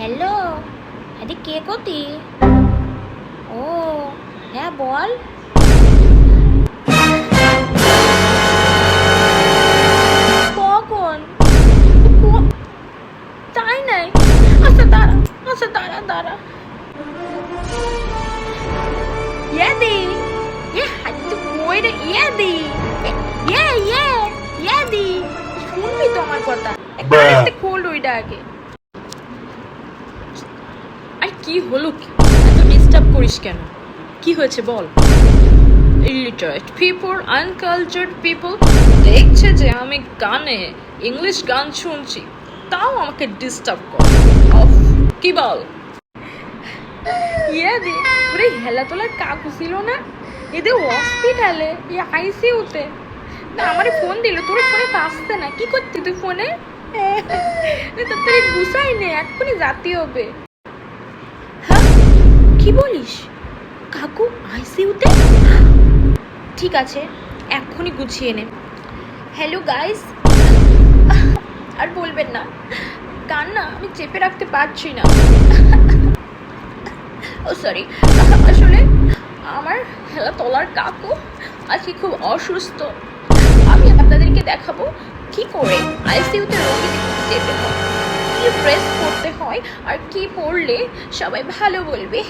Hello? আরে কে কতি ও হ্যাঁ বল। কখন? তাই নাই। আচ্ছা দাঁড়া আচ্ছা দাঁড়া দাঁড়া। ইয়াদি ইয়ে হাতি রে ইয়াদি ইয়ে ইয়ে ইয়াদি শুনবি তো আমার কথা। একটা খোল ওইটা আগে। কি হলো কি? ডিস্টার্ব করিস কেন? কি হয়েছে বল? ইলিটারেট পিপল আনকালচার্ড পিপল দেখছে যে আমি গানে ইংলিশ গান শুনছি, তাও আমাকে ডিস্টার্ব করে। কি বল? ইয়াদি পুরো হেলা তোলার কাকু ছিল না? এদের হসপিটালে ই আইসিইউতে না, আমারে ফোন দিল, তোর ফোনে পাসতে না, কি করতি তুই ফোনে তাড়াতাড়ি গুছাই নে এক্ষুনি জাতি হবে। কি বলিস? কাকু, আইসিইউতে? ঠিক আছে, এক্ষুনি গুছিয়ে নে। হ্যালো গাইস আর বলবেন না, কান্না আমি চেপে রাখতে পারছি না। ও সরি আসলে আমার হেলা তলার কাকু আজকে খুব অসুস্থ। আমি আপনাদেরকে দেখাবো কি করে আইসিইউতে রোগী যেতে হয়। কি ড্রেস পরতে হয় আর কি পরলে সবাই ভালো বলবে।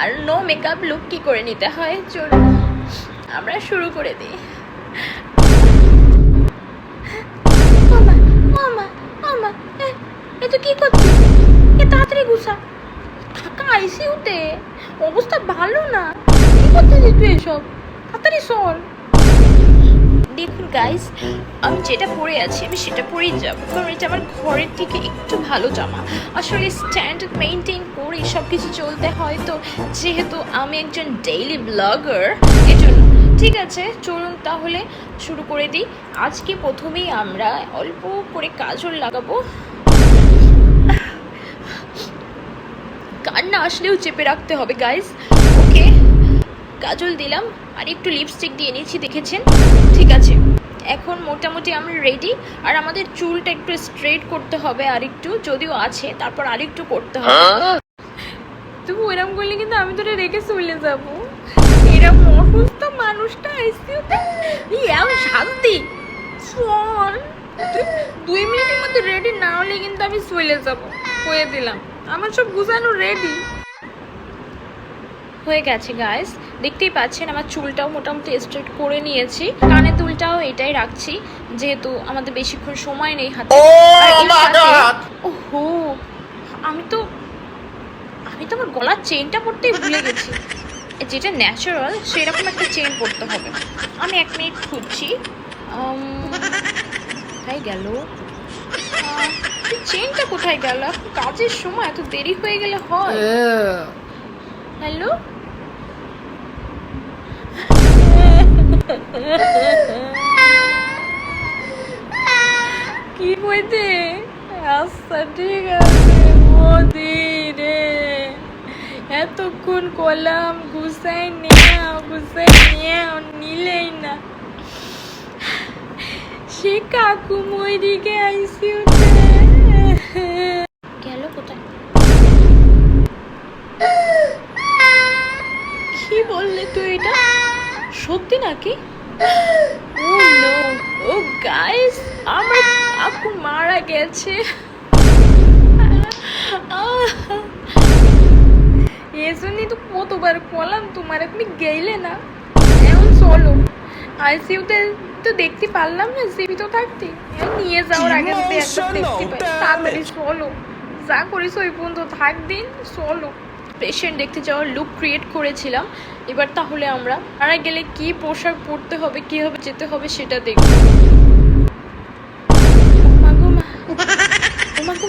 আর নো মেকআপ লুক কি করে নিতে হয়? চলুন আমরা শুরু করে দিই। মামা মামা মামা এ তো কি করছিস? এ তাড়াতাড়ি গুছা। থাকা আইসিউতে অবস্থা ভালো না। কি করতেছিস তুই এসব? তাড়াতাড়ি সর। দেখুন গাইস আমি যেটা পরে আছি, আমি সেটা পরেই যাব। কারণ এটা আমার ঘরের থেকে একটু ভালো জামা। আসলে স্ট্যান্ডার্ড মেনটেন করে সব কিছু চলতে হয়, তো যেহেতু আমি একজন ডেইলি ব্লগার এজন্য। ঠিক আছে, চলুন তাহলে শুরু করে দিই। আজকে প্রথমেই আমরা অল্প করে কাজল লাগাবো। কান্না আসলেও চেপে রাখতে হবে গাইস ওকে কাজল দিলাম আর একটু লিপস্টিক দিয়ে নিয়েছি দেখেছেন? ঠিক আছে। এখন মোটামুটি আমরা রেডি আর আমাদের চুলটা একটু স্ট্রেট করতে হবে আর একটু যদিও আছে, তারপর আর একটু করতে হবে। তুমি ওইরকম করলে কিন্তু আমি তোরা রেখে চলে যাব। এরকম অসুস্থ মানুষটা শান্তি। শোন দুই মিনিটের মধ্যে রেডি না হলে কিন্তু আমি চলে যাব। হয়ে দিলাম। আমার সব গুছানো রেডি হয়ে গেছে গাইস দেখতেই পাচ্ছেন আমার চুলটাও মোটামুটি স্ট্রেট করে নিয়েছি। কানের দুলটাও এটাই রাখছি যেহেতু আমাদের বেশিক্ষণ সময় নেই হাতে। ওহো আমি তো আমি তো আমার গলার চেনটা পরতেই ভুলে গেছি। যেটা ন্যাচারাল সেরকম একটা চেন পরতে হবে। আমি এক মিনিট খুঁজছি। কোথায় গেল? চেনটা কোথায় গেল? কাজের সময় এত দেরি হয়ে গেলে হয়। হ্যালো কি বইতে আচ্ছা ঠিক আছে মোদি রে। এতক্ষণ কলাম গুছাই নেও গুছাই নেও নিলেই না। সে কাকু ময়দিকে আইসি গেল কোথায়? কি বললে তুই এটা? সত্যি নাকি? ও নো ও গাইস আমার আপু মারা গেছে। এজন্যই তো কতবার বললাম তোমার আপনি গেইলে না। এখন চলো। আইসিইউতে তো দেখতে পারলাম না জীবিত থাকতে। নিয়ে যাওয়ার আগে দেখতে পাই। তাড়াতাড়ি চলো। যা করিস ওই পর্যন্ত থাক দিন চলো। পেশেন্ট দেখতে যাওয়ার লুক ক্রিয়েট করেছিলাম। এবার তাহলে আমরা তারা গেলে কি পোশাক পরতে হবে কীভাবে যেতে হবে সেটা দেখব। ওমা গো